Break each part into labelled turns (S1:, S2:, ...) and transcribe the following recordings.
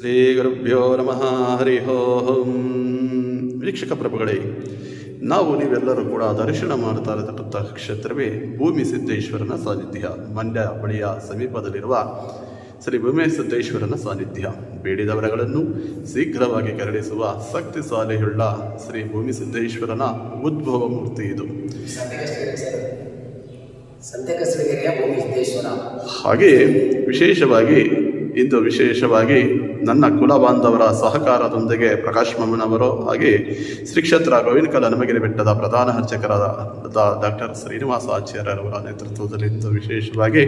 S1: ಶ್ರೀ ಗುರುಭ್ಯೋ ನಮಃ ಹರಿ ಓಂ ವೀಕ್ಷಕ ಪ್ರಭುಗಳೇ ನಾವು ನೀವೆಲ್ಲರೂ ಕೂಡ ದರ್ಶನ ಮಾಡ್ತಾ ಇರತಕ್ಕಂಥ ಕ್ಷೇತ್ರವೇ ಭೂಮಿ ಸಿದ್ದೇಶ್ವರನ ಸಾನ್ನಿಧ್ಯ. ಮಂಡ್ಯ ಬಳಿಯ ಸಮೀಪದಲ್ಲಿರುವ ಶ್ರೀ ಭೂಮಿ ಸಿದ್ದೇಶ್ವರನ ಸಾನ್ನಿಧ್ಯ. ಬೇಡಿದವರಗಳನ್ನು ಶೀಘ್ರವಾಗಿ ಕರಳಿಸುವ ಶಕ್ತಿ ಸಾಲೆಯುಳ್ಳ ಶ್ರೀ ಭೂಮಿ ಸಿದ್ದೇಶ್ವರನ ಉದ್ಭವ ಮೂರ್ತಿ ಇದು.
S2: ಸಂತೆಕಸರಿಗೆರೆಯ ಭೂಮಿ ಸಿದ್ದೇಶ್ವರ.
S1: ಹಾಗೆಯೇ ವಿಶೇಷವಾಗಿ ಇಂದು ವಿಶೇಷವಾಗಿ ನನ್ನ ಕುಲ ಬಾಂಧವರ ಸಹಕಾರದೊಂದಿಗೆ ಪ್ರಕಾಶ್ ಮಮ್ಮನವರು ಹಾಗೆ ಶ್ರೀ ಕ್ಷೇತ್ರ ಗೋವಿನಕಲ ನಮಗಿರಿ ಬೆಟ್ಟದ ಪ್ರಧಾನ ಅರ್ಚಕರಾದ ಡಾಕ್ಟರ್ ಶ್ರೀನಿವಾಸ ಆಚಾರ್ಯರವರ ನೇತೃತ್ವದಲ್ಲಿ ಇಂದು ವಿಶೇಷವಾಗಿ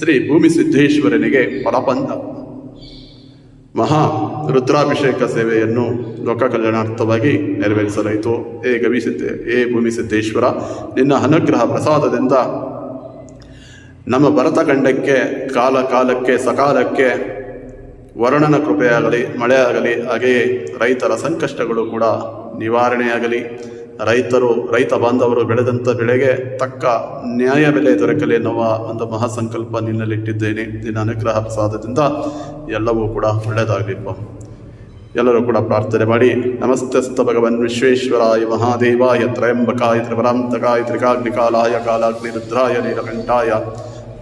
S1: ಶ್ರೀ ಭೂಮಿ ಸಿದ್ದೇಶ್ವರನಿಗೆ ಫಲಪಂದ ಮಹಾ ರುದ್ರಾಭಿಷೇಕ ಸೇವೆಯನ್ನು ಲೋಕ ಕಲ್ಯಾಣಾರ್ಥವಾಗಿ ನೆರವೇರಿಸಲಾಯಿತು. ಏ ಸಿದ್ಧ, ಏ ಭೂಮಿ ಸಿದ್ದೇಶ್ವರ, ನಿನ್ನ ಅನುಗ್ರಹ ಪ್ರಸಾದದಿಂದ ನಮ್ಮ ಭರತಖಂಡಕ್ಕೆ, ಕಾಲ ಕಾಲಕ್ಕೆ, ಸಕಾಲಕ್ಕೆ ವರುಣನ ಕೃಪೆಯಾಗಲಿ, ಮಳೆಯಾಗಲಿ, ಹಾಗೆಯೇ ರೈತರ ಸಂಕಷ್ಟಗಳು ಕೂಡ ನಿವಾರಣೆಯಾಗಲಿ. ರೈತರು, ರೈತ ಬಾಂಧವರು ಬೆಳೆದಂಥ ಬೆಳೆಗೆ ತಕ್ಕ ನ್ಯಾಯ ಬೆಲೆ ದೊರಕಲಿ ಎನ್ನುವ ಒಂದು ಮಹಾಸಂಕಲ್ಪ ನಿನ್ನಲ್ಲಿಟ್ಟಿದ್ದೇನೆ ನಿನ್ನ ಅನುಗ್ರಹ ಪ್ರಸಾದದಿಂದ ಎಲ್ಲವೂ ಕೂಡ ಒಳ್ಳೆಯದಾಗಲಿಪ್ಪ ಎಲ್ಲರೂ ಕೂಡ ಪ್ರಾರ್ಥನೆ ಮಾಡಿ. ನಮಸ್ತಸ್ತ ಭಗವನ್ ವಿಶ್ವೇಶ್ವರಾಯ ಮಹಾದೇವಾಯ ತ್ರಯಂಬಕಾಯ ತ್ರಿಪರಾಂತಕಾಯ ತ್ರಿಕಾಗ್ನಿಕಾಲಾಯ ಕಾಲಾಗ್ನಿ ರುದ್ರಾಯ ನೀಲಕಂಠಾಯ.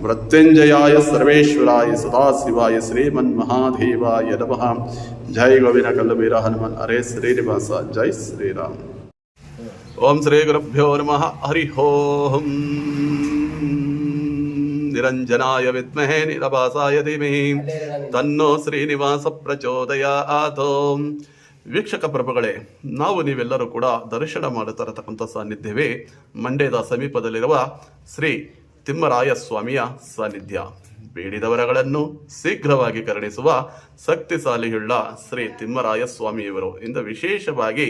S1: ಮೃತ್ಯುಂಜಯಾಯ ಸರ್ವೇಶ್ವರಾಯ ಸದಾಶಿವಾಯ ಶ್ರೀಮನ್ ಮಹಾದೇವಾಯ ನಮಃ. ಜೈ ಗೋವಿನ ಕಲ್ಲಬೀರ ಹನುಮನ್. ಹರೇ ಶ್ರೀನಿವಾಸ. ಜೈ ಶ್ರೀರಾಮ್. ಓಂ ಶ್ರೀ ಗುರುಭ್ಯೋ ನಮಃ. ಹರಿ ಓಂ. ನಿರಂಜನಾಯ ವಿದ್ಮಹೇ ನೀಲಭಾಸಾಯ ಧೀಮಹಿ ತನ್ನೋ ಶ್ರೀನಿವಾಸ ಪ್ರಚೋದಯ ಆತೋ ವೀಕ್ಷಕ ಪ್ರಭುಗಳೇ, ನಾವು ನೀವೆಲ್ಲರೂ ಕೂಡ ದರ್ಶನ ಮಾಡುತ್ತಿರತಕ್ಕಂಥ ಸಾನ್ನಿಧ್ಯವೇ ಮಂಡ್ಯದ ಸಮೀಪದಲ್ಲಿರುವ ಶ್ರೀ ತಿಮ್ಮರಾಯ ಸ್ವಾಮಿಯ ಸಾನ್ನಿಧ್ಯ. ಬೇಡಿದವರಗಳನ್ನು ಶೀಘ್ರವಾಗಿ ಕರುಣಿಸುವ ಶಕ್ತಿಶಾಲಿಯುಳ್ಳ ಶ್ರೀ ತಿಮ್ಮರಾಯ ಸ್ವಾಮಿಯವರು ಇಂದು ವಿಶೇಷವಾಗಿ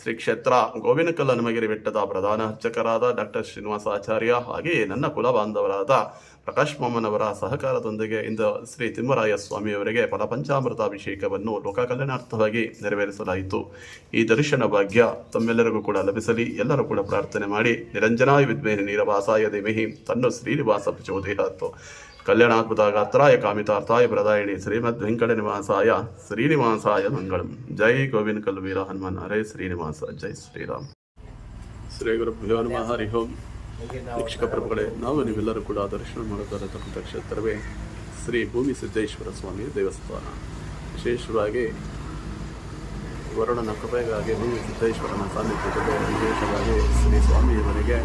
S1: ಶ್ರೀ ಕ್ಷೇತ್ರ ಗೋವಿನಕಲ್ಲ ನಮಗಿರಿ ಬೆಟ್ಟದ ಪ್ರಧಾನ ಅರ್ಚಕರಾದ ಡಾಕ್ಟರ್ ಶ್ರೀನಿವಾಸ ಆಚಾರ್ಯ ಹಾಗೆಯೇ ನನ್ನ ಕುಲ ಬಾಂಧವರಾದ ಪ್ರಕಾಶ್ ಮೊಮ್ಮನವರ ಸಹಕಾರದೊಂದಿಗೆ ಇಂದು ಶ್ರೀ ತಿಮ್ಮರಾಯ ಸ್ವಾಮಿಯವರಿಗೆ ಫಲಪಂಚಾಮೃತಾಭಿಷೇಕವನ್ನು ಲೋಕ ಕಲ್ಯಾಣಾರ್ಥವಾಗಿ ನೆರವೇರಿಸಲಾಯಿತು. ಈ ದರ್ಶನ ಭಾಗ್ಯ ತಮ್ಮೆಲ್ಲರಿಗೂ ಕೂಡ ಲಭಿಸಲಿ, ಎಲ್ಲರೂ ಕೂಡ ಪ್ರಾರ್ಥನೆ ಮಾಡಿ, ನಿರಂಜನಾಯ ವಿದ್ಮೇಹಿ ನೀರವಾಸಾಯ ದೇಮಿಹಿ ತನ್ನು ಶ್ರೀನಿವಾಸ ಪ್ರಚೋದಯಾತ್ತು ಕಲ್ಯಾಣಾತ್ಮತ ಗಾತ್ರಾಯ ಕಾಮಿತಾರ್ಥಾಯ ಪ್ರದಾಯಿಣಿ ಶ್ರೀಮದ್ ವೆಂಕಟ ನಿವಾಸಾಯ ಶ್ರೀನಿವಾಸಾಯ ಮಂಗಳಂ. ಜೈ ಗೋವಿಂದ ಕಲ್ವೀರ ಹನುಮನ್ ಹರೇ ಶ್ರೀನಿವಾಸ, ಜೈ ಶ್ರೀರಾಮ್. ಶ್ರೀ ಗುರುಭ್ಯೋ ನಮಃ, ಹರಿ ಓಂ. ವೀಕ್ಷಕ ಪ್ರಭುಗಳೇ, ನಾವು ನೀವೆಲ್ಲರೂ ಕೂಡ ದರ್ಶನ ಇರತಕ್ಕಂಥ ಕ್ಷೇತ್ರವೇ ಶ್ರೀ ಭೂಮಿ ಸಿದ್ದೇಶ್ವರ ಸ್ವಾಮಿ ದೇವಸ್ಥಾನ. ವಿಶೇಷವಾಗಿ ವರುಣನ ಕೃಪೆಗಾಗಿ ಭೂಮಿ ಸಿದ್ದೇಶ್ವರನ ಸಾನ್ನಿಧ್ಯದಲ್ಲಿ ವಿಶೇಷವಾಗಿ ಶ್ರೀ ಸ್ವಾಮಿಯವರಿಗೆ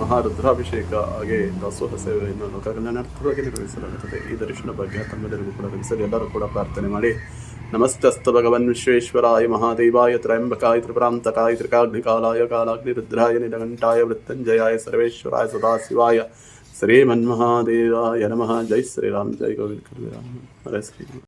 S1: ಮಹಾರುದ್ರಾಭಿಷೇಕ ಹಾಗೆ ದಾಸೋಹ ಸೇವೆಯನ್ನು ಲೋಕಕಲ್ಯಾಣಾರ್ಥವಾಗಿ ನಿರ್ವಹಿಸಲಾಗುತ್ತದೆ. ಈ ದರ್ಶನ ಬಗ್ಗೆ ತಮ್ಮೆಲ್ಲರಿಗೂ ಕೂಡ ತಿಳಿಸಲು ಎಲ್ಲರೂ ಕೂಡ ಪ್ರಾರ್ಥನೆ ಮಾಡಿ. ನಮಸ್ತಸ್ತ ಭಗವನ್ ವಿಶ್ವೇಶ್ವರಾಯ ಮಹಾದೇವಾಯ ತ್ರಯಂಬಕಾಯ ತ್ರಿಪುರಾಂತಕಾಯ ತ್ರಿಕಾಗ್ನಿಕಾಲಾಯ ಕಾಲಾಗ್ನಿ ರುದ್ರಾಯ ನಿಲಗಂಠಾಯ ವೃತ್ತಂಜಯಾಯ ಸರ್ವೇಶ್ವರಾಯ ಸದಾಶಿವಾಯ. ಶ್ರೀಮನ್ಮಹಾದೇವಾಯ ನಮಃ. ಜೈ ಶ್ರೀರಾಮ್. ಜೈ ಗೋವಿಂದ ಹರೇ ಶ್ರೀರಾಮ್